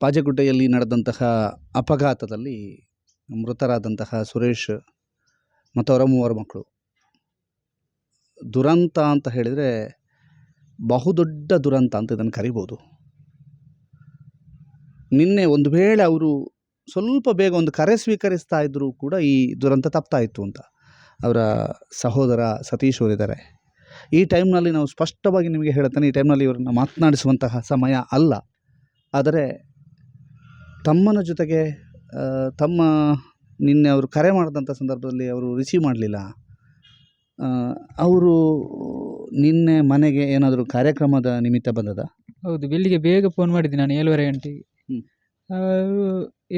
ಪಾಜಗುಡ್ಡೆಯಲ್ಲಿ ನಡೆದಂತಹ ಅಪಘಾತದಲ್ಲಿ ಮೃತರಾದಂತಹ ಸುರೇಶ್ ಮತ್ತು ಅವರ ಮೂವರು ಮಕ್ಕಳು. ದುರಂತ ಅಂತ ಹೇಳಿದರೆ ಬಹುದೊಡ್ಡ ದುರಂತ ಅಂತ ಇದನ್ನು ಕರಿಬೋದು. ನಿನ್ನೆ ಒಂದು ವೇಳೆ ಅವರು ಸ್ವಲ್ಪ ಬೇಗ ಒಂದು ಕರೆ ಸ್ವೀಕರಿಸ್ತಾ ಇದ್ದರೂ ಕೂಡ ಈ ದುರಂತ ತಪ್ತಾಯಿತ್ತು ಅಂತ ಅವರ ಸಹೋದರ ಸತೀಶ್ ಅವರಿದ್ದಾರೆ. ಈ ಟೈಮ್ನಲ್ಲಿ ನಾವು ಸ್ಪಷ್ಟವಾಗಿ ನಿಮಗೆ ಹೇಳ್ತಾನೆ, ಈ ಟೈಮ್ನಲ್ಲಿ ಇವರನ್ನು ಮಾತನಾಡಿಸುವಂತಹ ಸಮಯ ಅಲ್ಲ. ಆದರೆ ತಮ್ಮನ ಜೊತೆಗೆ ತಮ್ಮ ನಿನ್ನೆ ಅವರು ಕರೆ ಮಾಡಿದಂಥ ಸಂದರ್ಭದಲ್ಲಿ ಅವರು ರಿಸೀವ್ ಮಾಡಲಿಲ್ಲ ಅವರು ನಿನ್ನೆ ಮನೆಗೆ ಏನಾದರೂ ಕಾರ್ಯಕ್ರಮದ ನಿಮಿತ್ತ ಬಂದದ ಹೌದು ಬೆಳಿಗ್ಗೆ ಬೇಗ ಫೋನ್ ಮಾಡಿದ್ದೆ ನಾನು ಏಳುವರೆ ಗಂಟೆಗೆ ಹ್ಮ್. ಅವರು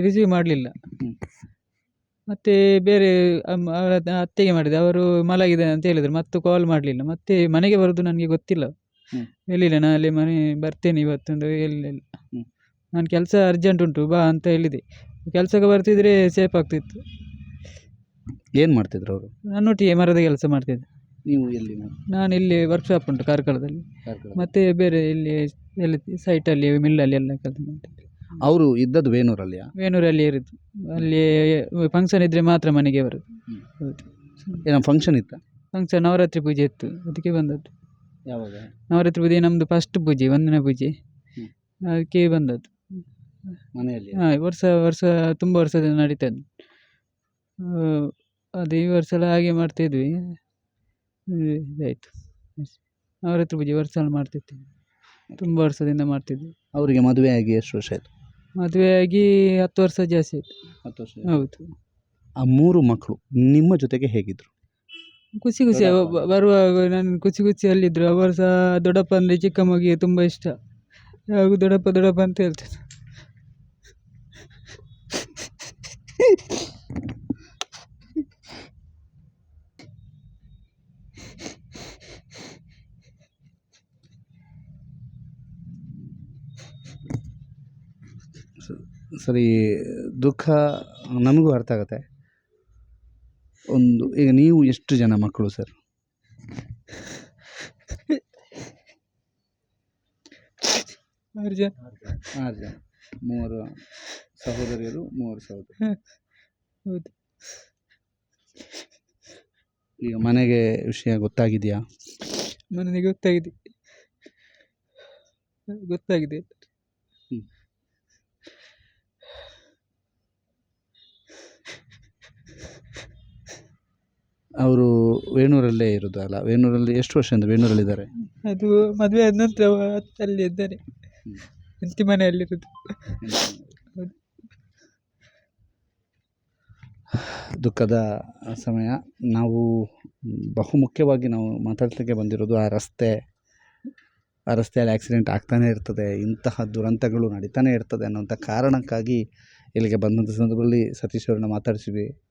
ರಿಸೀವ್ ಮಾಡಲಿಲ್ಲ ಹ್ಮ್. ಮತ್ತೆ ಬೇರೆ ಅಮ್ಮ- ಅವರ ಅತ್ತ- ಅತ್ತೆಗೆ ಮಾಡಿದೆ ಅವರು ಮಲಗಿದ್ದಾನೆ ಅಂತ ಹೇಳಿದರು ಮತ್ತೆ ಕಾಲ್ ಮಾಡಲಿಲ್ಲ ಮತ್ತೆ ಮನೆಗೆ ಬರೋದು ನನಗೆ ಗೊತ್ತಿಲ್ಲ ಹ್ಮ್. ಹೇಳಿಲ್ಲ ನಾನು ಅಲ್ಲಿ ಮನೆ ಬರ್ತೇನೆ ಇವತ್ತೊಂದು ಹೇಳಿಲ್ಲ ಹ್ಮ್. ನಾನು ಕೆಲಸ ಅರ್ಜೆಂಟ್ ಉಂಟು ಬಾ ಅಂತ ಹೇಳಿದೆ. ಕೆಲಸಕ್ಕೆ ಬರ್ತಿದ್ರೆ ಸೇಫ್ ಆಗ್ತಿತ್ತು. ಏನು ಮಾಡ್ತಿದ್ರು ಅವರು? ನನ್ನೊಟ್ಟಿಗೆ ಮರದ ಕೆಲಸ ಮಾಡ್ತಿದ್ದೆ. ನೀವು ಎಲ್ಲಿ ನಾನು ಇಲ್ಲಿ ವರ್ಕ್ಶಾಪ್ ಉಂಟು ಕಾರ್ಕಳದಲ್ಲಿ. ಕಾರ್ಕಳ? ಮತ್ತೆ ಬೇರೆ ಇಲ್ಲಿ ಎಲ್ಲಿ ಸೈಟಲ್ಲಿ ಮಿಲ್ಲಲ್ಲಿ ಎಲ್ಲ ಕೆಲಸ ಮಾಡ್ತಿದ್ದೆ. ಅವರು ಇದ್ದದ್ದು ವೇಣೂರಲ್ಲಿಯಾ? ವೇಣೂರಲ್ಲಿ ಇರುತ್ತೆ ಅಲ್ಲಿ ಫಂಕ್ಷನ್ ಇದ್ದರೆ ಮಾತ್ರ ಮನೆಗೆ ಬರೋದು. ಹೌದು. ಏನೋ ಫಂಕ್ಷನ್ ಇತ್ತ? ಫಂಕ್ಷನ್ ನವರಾತ್ರಿ ಪೂಜೆ ಇತ್ತು ಅದಕ್ಕೆ ಬಂದದ್ದು. ಯಾವಾಗ? ನವರಾತ್ರಿ ಪೂಜೆ ನಮ್ಮದು ಫಸ್ಟ್ ಪೂಜೆ ಒಂದನೇ ಪೂಜೆ. ಅದಕ್ಕೆ ಬಂದದ್ದು. ಮನೆಯಲ್ಲಿ. ಹಾಂ ವರ್ಷ ವರ್ಷ ತುಂಬ ವರ್ಷದಿಂದ ನಡೀತದೆ ಅದು ಈ ವರ್ಷ ಎಲ್ಲ ಹಾಗೆ ಮಾಡ್ತಿದ್ವಿ ಇದು ಇದಾಯಿತು ನವರಾತ್ರಿ ಪೂಜೆ ವರ್ಷ ಎಲ್ಲ ಮಾಡ್ತಿರ್ತೀವಿ ತುಂಬ ವರ್ಷದಿಂದ ಮಾಡ್ತಿದ್ವಿ. ಅವರಿಗೆ ಮದುವೆ ಆಗಿ ಎಷ್ಟು ವರ್ಷ ಆಯಿತು? ಆಗಿ ಹತ್ತು ವರ್ಷ ಜಾಸ್ತಿ ಆಯಿತು. ಹತ್ತು ವರ್ಷ. ಹೌದು. ಆ ಮೂರು ಮಕ್ಕಳು ನಿಮ್ಮ ಜೊತೆಗೆ ಹೇಗಿದ್ರು? ಖುಷಿ ಖುಷಿ ಬ- ಬರುವಾಗ ನಾನು ಖುಷಿ ಖುಷಿಯಲ್ಲಿದ್ದರು ಅವರು ಸಹ ದೊಡ್ಡಪ್ಪ ಅಂದರೆ ಚಿಕ್ಕಮ್ಮಗೆ ತುಂಬ ಇಷ್ಟ. ಹಾಗೂ ದೊಡ್ಡಪ್ಪ ದೊಡ್ಡಪ್ಪ ಅಂತ ಹೇಳ್ತಾರೆ. ಸರಿ ದುಃಖ ನಮಗೂ ಅರ್ಥ ಆಗುತ್ತೆ. ಒಂದು ಈಗ ನೀವು ಎಷ್ಟು ಜನ ಮಕ್ಕಳು ಸರ್? ಆರು ಜನ. ಆರು ಜನ. ಮೂವರು ಸಹೋದರಿಯರು ಮೂವರು ಸಹೋದರಿ. ಹೌದು. ಈಗ ಮನೆಗೆ ವಿಷಯ ಗೊತ್ತಾಗಿದೆಯಾ? ಮನೆಗೆ ಗೊತ್ತಾಗಿದೆ. ಗೊತ್ತಾಗಿದೆ. ಅವರು ವೇಣೂರಲ್ಲೇ ಇರೋದು ಅಲ್ಲ ವೇಣೂರಲ್ಲಿ ಎಷ್ಟು ವರ್ಷದಿಂದ ವೇಣೂರಲ್ಲಿದ್ದಾರೆ? ಅದು ಮದುವೆ ಆದ ನಂತರ ಅಲ್ಲಿ ಇದ್ದಾರೆ. ಹೆಂಡತಿ ಮನೆಯಲ್ಲಿರೋದು. ದುಃಖದ ಸಮಯ. ನಾವು ಬಹುಮುಖ್ಯವಾಗಿ ನಾವು ಮಾತಾಡ್ಲಿಕ್ಕೆ ಬಂದಿರೋದು ಆ ರಸ್ತೆ. ಆ ರಸ್ತೆಯಲ್ಲಿ ಆಕ್ಸಿಡೆಂಟ್ ಆಗ್ತಾನೇ ಇರ್ತದೆ. ಇಂತಹ ದುರಂತಗಳು ನಡೀತಾನೆ ಇರ್ತದೆ ಅನ್ನೋಂಥ ಕಾರಣಕ್ಕಾಗಿ ಇಲ್ಲಿಗೆ ಬಂದಂಥ ಸಂದರ್ಭದಲ್ಲಿ ಸತೀಶ್ ಅವ್ರನ್ನ ಮಾತಾಡಿಸಿವಿ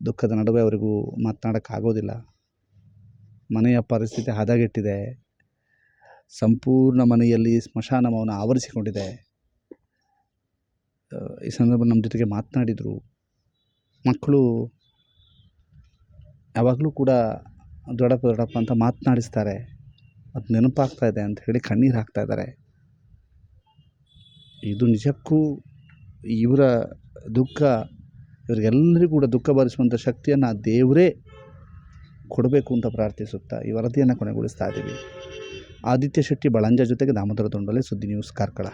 ದುಃಖದ ನಡುವೆ ಅವರಿಗೂ ಮಾತನಾಡೋಕ್ಕಾಗೋದಿಲ್ಲ ಮನೆಯ ಪರಿಸ್ಥಿತಿ ಹದಗೆಟ್ಟಿದೆ. ಸಂಪೂರ್ಣ ಮನೆಯಲ್ಲಿ ಸ್ಮಶಾನ ಆವರಿಸಿಕೊಂಡಿದೆ. ಈ ಸಂದರ್ಭ ನಮ್ಮ ಜೊತೆಗೆ ಮಾತನಾಡಿದರು. ಮಕ್ಕಳು ಯಾವಾಗಲೂ ಕೂಡ ದೊಡ್ಡಪ್ಪ ದೊಡ್ಡಪ್ಪ ಅಂತ ಮಾತನಾಡಿಸ್ತಾರೆ. ಅದು ನೆನಪಾಗ್ತಾ ಇದೆ ಅಂತ ಹೇಳಿ ಕಣ್ಣೀರು ಹಾಕ್ತಾ ಇದ್ದಾರೆ. ಇದು ನಿಜಕ್ಕೂ ಇವರ ದುಃಖ ಇವರಿಗೆಲ್ಲರಿಗೂ ಕೂಡ ದುಃಖ ಭರಿಸುವಂಥ ಶಕ್ತಿಯನ್ನು ದೇವರೇ ಕೊಡಬೇಕು ಅಂತ ಪ್ರಾರ್ಥಿಸುತ್ತಾ ಈ ವರದಿಯನ್ನು ಕೊನೆಗೊಳಿಸ್ತಾ ಇದ್ದೀವಿ. ಆದಿತ್ಯ ಶೆಟ್ಟಿ ಬಳಂಜ ಜೊತೆಗೆ ದಾಮೋದರ ದೊಂಡಲೆ ಸುದ್ದಿ ನ್ಯೂಸ್ ಕಾರ್ಕಳ.